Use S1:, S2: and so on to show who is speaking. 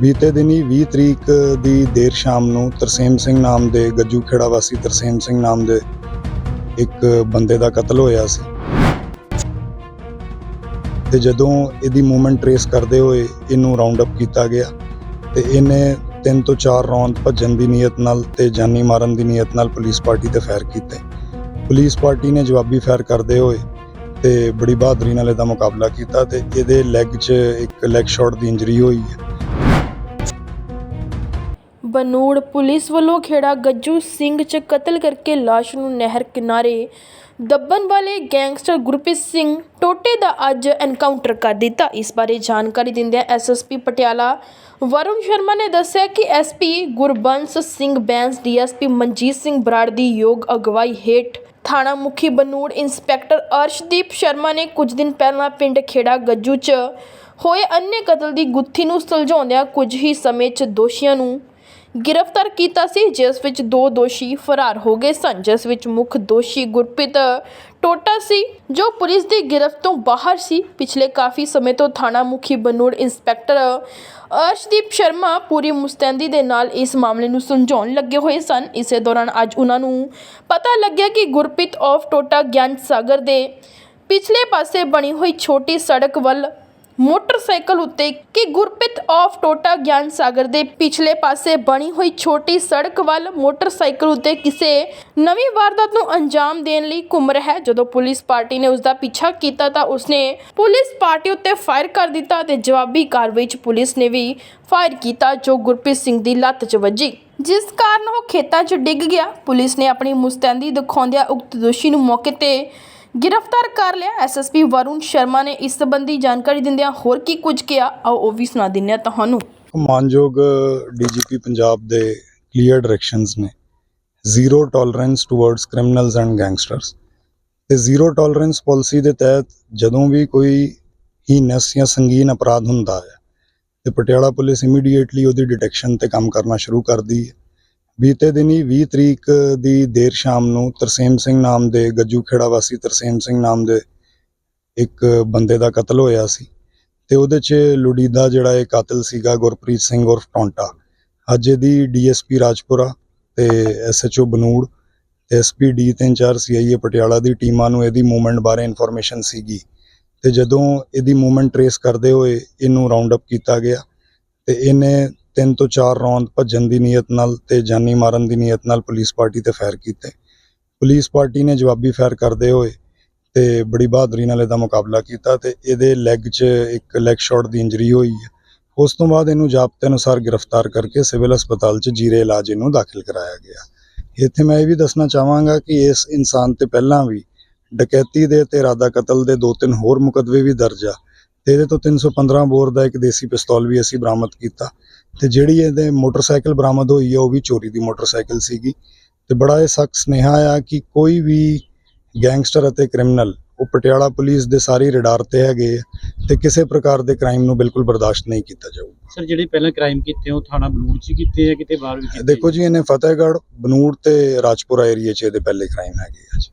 S1: ਬੀਤੇ ਦਿਨੀ 20 ਤਰੀਕ ਦੀ ਦੇਰ ਸ਼ਾਮ ਨੂੰ ਤਰਸੇਮ ਸਿੰਘ ਨਾਮ ਦੇ ਗੱਜੂ ਖੇੜਾ ਵਾਸੀ ਤਰਸੇਮ ਸਿੰਘ ਨਾਮ ਦੇ ਇੱਕ ਬੰਦੇ ਦਾ ਕਤਲ ਹੋਇਆ ਸੀ। ਤੇ ਜਦੋਂ ਇਹਦੀ ਮੂਵਮੈਂਟ ਟਰੇਸ ਕਰਦੇ ਹੋਏ ਇਹਨੂੰ ਰਾਉਂਡ ਅਪ ਕੀਤਾ ਗਿਆ ਤੇ ਇਹਨੇ ਤਿੰਨ ਤੋਂ ਚਾਰ ਰੌਂਦ ਭੱਜਣ ਦੀ ਨੀਅਤ ਨਾਲ ਤੇ ਜਾਨੀ ਮਾਰਨ ਦੀ ਨੀਅਤ ਨਾਲ ਪੁਲਿਸ ਪਾਰਟੀ ਤੇ ਫਾਇਰ ਕੀਤੇ। ਪੁਲਿਸ ਪਾਰਟੀ ਨੇ ਜਵਾਬੀ ਫਾਇਰ ਕਰਦੇ ਹੋਏ ਤੇ ਬੜੀ ਬਹਾਦਰੀ ਨਾਲ ਇਹਦਾ ਮੁਕਾਬਲਾ ਕੀਤਾ ਤੇ ਇਹਦੇ ਲੈਗ 'ਚ ਇੱਕ ਲੈਗ ਸ਼ਾਟ ਦੀ ਇੰਜਰੀ ਹੋਈ ਹੈ।
S2: ਬਨੂੜ ਪੁਲਿਸ ਵੱਲੋਂ ਖੇੜਾ ਗੱਜੂ ਸਿੰਘ ਚ ਕਤਲ ਕਰਕੇ ਲਾਸ਼ ਨੂੰ ਨਹਿਰ ਕਿਨਾਰੇ ਦੱਬਣ ਵਾਲੇ ਗੈਂਗਸਟਰ ਗੁਰਪ੍ਰੀਤ ਸਿੰਘ ਟੋਟੇ ਦਾ ਅੱਜ ਐਨਕਾਊਂਟਰ ਕਰ ਦਿੱਤਾ। ਇਸ ਬਾਰੇ ਜਾਣਕਾਰੀ ਦਿੰਦਿਆਂ ਐਸਐਸਪੀ ਪਟਿਆਲਾ ਵਰੁਣ ਸ਼ਰਮਾ ਨੇ ਦੱਸਿਆ ਕਿ ਐਸਪੀ ਗੁਰਬੰਸ ਸਿੰਘ ਬੈਂਸ, ਡੀਐਸਪੀ ਮਨਜੀਤ ਸਿੰਘ ਬਰਾੜ ਦੀ ਯੋਗ ਅਗਵਾਈ ਹੇਠ ਥਾਣਾ ਮੁਖੀ ਬਨੂੜ ਇੰਸਪੈਕਟਰ ਅਰਸ਼ਦੀਪ ਸ਼ਰਮਾ ਨੇ ਕੁਝ ਦਿਨ ਪਹਿਲਾਂ ਪਿੰਡ ਖੇੜਾ ਗੱਜੂ 'ਚ ਹੋਏ ਅੰਨੇ ਕਤਲ ਦੀ ਗੁੱਥੀ ਨੂੰ ਸੁਲਝਾਉਂਦਿਆਂ ਕੁਝ ਹੀ ਸਮੇਂ 'ਚ ਦੋਸ਼ੀਆਂ ਨੂੰ ਗ੍ਰਿਫਤਾਰ ਕੀਤਾ ਸੀ, ਜਿਸ ਵਿੱਚ ਦੋ ਦੋਸ਼ੀ ਫਰਾਰ ਹੋ ਗਏ ਸਨ, ਜਿਸ ਵਿੱਚ ਮੁੱਖ ਦੋਸ਼ੀ ਗੁਰਪ੍ਰੀਤ ਟੋਟਾ ਸੀ, ਜੋ ਪੁਲਿਸ ਦੀ ਗ੍ਰਿਫਤ ਤੋਂ ਬਾਹਰ ਸੀ। ਪਿਛਲੇ ਕਾਫੀ ਸਮੇਂ ਤੋਂ ਥਾਣਾ ਮੁਖੀ ਬਨੂੜ ਇੰਸਪੈਕਟਰ ਅਰਸ਼ਦੀਪ ਸ਼ਰਮਾ ਪੂਰੀ ਮੁਸਤੈਦੀ ਦੇ ਨਾਲ ਇਸ ਮਾਮਲੇ ਨੂੰ ਸੁਲਝਾਉਣ ਲੱਗੇ ਹੋਏ ਸਨ। ਇਸੇ ਦੌਰਾਨ ਅੱਜ ਉਹਨਾਂ ਨੂੰ ਪਤਾ ਲੱਗਿਆ ਕਿ ਗੁਰਪ੍ਰੀਤ ਆਫ ਟੋਟਾ ਗਿਆਨ ਸਾਗਰ ਦੇ ਪਿਛਲੇ ਪਾਸੇ ਬਣੀ ਹੋਈ ਛੋਟੀ ਸੜਕ ਵੱਲ ਮੋਟਰਸਾਈਕਲ ਉੱਤੇ ਕਿ ਗੁਰਪ੍ਰੀਤ ਆਫ ਟੋਟਾ ਗਿਆਨ ਸਾਗਰ ਦੇ ਪਿਛਲੇ ਪਾਸੇ ਬਣੀ ਹੋਈ ਛੋਟੀ ਸੜਕ ਵੱਲ ਮੋਟਰਸਾਈਕਲ ਉੱਤੇ ਕਿਸੇ ਨਵੀਂ ਵਾਰਦਾਤ ਨੂੰ ਅੰਜਾਮ ਦੇਣ ਲਈ ਘੁੰਮ ਰਿਹਾ ਹੈ। ਜਦੋਂ ਪੁਲਿਸ ਪਾਰਟੀ ਨੇ ਉਸ ਦਾ ਪਿੱਛਾ ਕੀਤਾ ਤਾਂ ਉਸਨੇ ਪੁਲਿਸ ਪਾਰਟੀ ਉੱਤੇ ਫਾਇਰ ਕਰ ਦਿੱਤਾ ਤੇ ਜਵਾਬੀ ਕਾਰਵਾਈ 'ਚ ਪੁਲਿਸ ਨੇ ਵੀ ਫਾਇਰ ਕੀਤਾ, ਜੋ ਗੁਰਪ੍ਰੀਤ ਸਿੰਘ ਦੀ ਲੱਤ 'ਚ ਵੱਜੀ। ਜਿਸ ਕਾਰਨ ਉਹ ਖੇਤਾਂ 'ਚ ਡਿੱਗ ਗਿਆ। ਪੁਲਿਸ ਨੇ ਆਪਣੀ ਮੁਸਤੈਦੀ ਦਿਖਾਉਂਦਿਆਂ ਉਕਤ ਦੋਸ਼ੀ ਨੂੰ ਮੌਕੇ ਤੇ ਗ੍ਰਿਫਤਾਰ ਕਰ ਲਿਆ। ਐਸਐਸਪੀ ਵਰੁਣ ਸ਼ਰਮਾ ਨੇ ਇਸ ਸੰਬੰਧੀ ਜਾਣਕਾਰੀ ਦਿੰਦਿਆਂ ਹੋਰ ਕੀ ਕੁਝ ਕਿਹਾ? ਆਓ ਉਹ ਵੀ ਸੁਣਾ ਦਿੰਦੇ ਹਾਂ ਤੁਹਾਨੂੰ।
S1: ਮਾਨਯੋਗ ਡੀਜੀਪੀ ਪੰਜਾਬ ਦੇ ਕਲੀਅਰ ਡਾਇਰੈਕਸ਼ਨਸ ਨੇ। Zero tolerance towards criminals and gangsters ਤੇ ਜ਼ੀਰੋ ਟੋਲਰੈਂਸ ਪਾਲਿਸੀ ਦੇ ਤਹਿਤ ਜਦੋਂ ਵੀ ਕੋਈ ਹੀਨਸ ਜਾਂ ਸੰਗੀਨ ਅਪਰਾਧ ਹੁੰਦਾ ਹੈ ਤੇ ਪਟਿਆਲਾ ਪੁਲਿਸ ਇਮੀਡੀਏਟਲੀ ਉਹਦੀ ਡਿਟੈਕਸ਼ਨ ਤੇ ਕੰਮ ਕਰਨਾ ਸ਼ੁਰੂ ਕਰਦੀ ਹੈ। ਬੀਤੇ ਦਿਨੀ 20 ਤਰੀਕ ਦੀ ਦੇਰ ਸ਼ਾਮ ਨੂੰ ਤਰਸੇਮ ਸਿੰਘ ਨਾਮ ਦੇ ਗੱਜੂ ਖੇੜਾ ਵਾਸੀ ਤਰਸੇਮ ਸਿੰਘ ਨਾਮ ਦੇ ਇੱਕ ਬੰਦੇ ਦਾ ਕਤਲ ਹੋਇਆ ਸੀ ਤੇ ਉਹਦੇ 'ਚ ਲੁੜੀਦਾ ਜਿਹੜਾ ਇਹ ਕਾਤਲ ਸੀਗਾ ਗੁਰਪ੍ਰੀਤ ਸਿੰਘ ਉਰਫ ਟੌਂਟਾ। ਅੱਜ ਇਹਦੀ ਡੀਐਸਪੀ ਰਾਜਪੁਰਾ ਤੇ ਐਸਐਚਓ ਬਨੂੜ ਤੇ ਐਸਪੀ ਡੀ ਤੇ ਇੰਚਾਰਜ ਸੀਆਈਏ ਪਟਿਆਲਾ ਦੀ ਟੀਮਾਂ ਨੂੰ ਇਹਦੀ ਮੂਵਮੈਂਟ ਬਾਰੇ ਇਨਫੋਰਮੇਸ਼ਨ ਸੀਗੀ ਤੇ ਜਦੋਂ ਇਹਦੀ ਮੂਵਮੈਂਟ ਟਰੇਸ ਕਰਦੇ ਹੋਏ ਇਹਨੂੰ ਰਾਉਂਡ ਅਪ ਕੀਤਾ ਗਿਆ ਤੇ ਇਹਨੇ ਤਿੰਨ ਤੋਂ ਚਾਰ ਰੌਂਦ ਭੱਜਣ ਦੀ ਨੀਅਤ ਨਾਲ ਤੇ ਜਾਨੀ ਮਾਰਨ ਦੀ ਨੀਅਤ ਨਾਲ ਪੁਲਿਸ ਪਾਰਟੀ ਤੇ ਫਾਇਰ ਕੀਤੇ। ਪੁਲਿਸ ਪਾਰਟੀ ਨੇ ਜਵਾਬੀ ਫਾਇਰ ਕਰਦੇ ਹੋਏ ਤੇ ਬੜੀ ਬਹਾਦਰੀ ਨਾਲ ਇਹਦਾ ਮੁਕਾਬਲਾ ਕੀਤਾ ਤੇ ਇਹਦੇ ਲੈਗ 'ਚ ਇੱਕ ਲੈਗ ਸ਼ਾਟ ਦੀ ਇੰਜਰੀ ਹੋਈ ਹੈ। ਉਸ ਤੋਂ ਬਾਅਦ ਇਹਨੂੰ ਜ਼ਾਬਤੇ ਅਨੁਸਾਰ ਗ੍ਰਿਫਤਾਰ ਕਰਕੇ ਸਿਵਲ ਹਸਪਤਾਲ 'ਚ ਜੀਰੇ ਇਲਾਜ ਇਹਨੂੰ ਦਾਖਲ ਕਰਾਇਆ ਗਿਆ। ਇੱਥੇ ਮੈਂ ਇਹ ਵੀ ਦੱਸਣਾ ਚਾਹਾਂਗਾ ਕਿ ਇਸ ਇਨਸਾਨ ਤੇ ਪਹਿਲਾਂ ਵੀ ਡਕੈਤੀ ਦੇ ਤੇ ਇਰਾਦਾ ਕਤਲ ਦੇ ਦੋ ਤਿੰਨ ਹੋਰ ਮੁਕੱਦਮੇ ਵੀ ਦਰਜ ਆ। ਤੇ ਇਹਦੇ ਤੋਂ 315 ਬੋਰ ਦਾ ਇੱਕ ਦੇਸੀ ਪਿਸਤੌਲ ਵੀ ਅਸੀਂ ਬਰਾਮਦ ਕੀਤਾ ਤੇ ਜਿਹੜੀ ਇਹਦੇ ਮੋਟਰਸਾਈਕਲ ਬਰਾਮਦ ਹੋਈ ਹੈ ਉਹ ਵੀ ਚੋਰੀ ਦੀ ਮੋਟਰਸਾਈਕਲ ਸੀਗੀ ਤੇ ਬੜਾ ਇਹ ਸਖਤ ਸੁਨੇਹਾ ਆ ਕਿ ਕੋਈ ਵੀ ਗੈਂਗਸਟਰ ਅਤੇ ਕ੍ਰਿਮੀਨਲ ਉਹ ਪਟਿਆਲਾ ਪੁਲਿਸ ਦੇ ਸਾਰੀ ਰਡਾਰ ਤੇ ਹੈਗੇ ਤੇ ਕਿਸੇ ਪ੍ਰਕਾਰ ਦੇ ਕ੍ਰਾਈਮ ਨੂੰ ਬਿਲਕੁਲ ਬਰਦਾਸ਼ਤ ਨਹੀਂ ਕੀਤਾ ਜਾਊਗਾ।
S3: ਸਰ ਜਿਹੜੇ ਪਹਿਲਾਂ ਕ੍ਰਾਈਮ ਕੀਤੇ ਉਹ ਥਾਣਾ ਬਲੂੜ ਚ ਕੀਤੇ ਆ ਕਿਤੇ ਬਾਹਰ ਵੀ ਕੀਤੇ
S1: ਦੇਖੋ ਜੀ ਇਹਨੇ ਫਤਿਹਗੜ੍ਹ ਬਨੂੜ ਤੇ ਰਾਜਪੁਰਾ ਏਰੀਆ 'ਚ ਇਹਦੇ ਪਹਿਲੇ ਕ੍ਰਾਈਮ ਹੈਗੇ ਆ ਜੀ।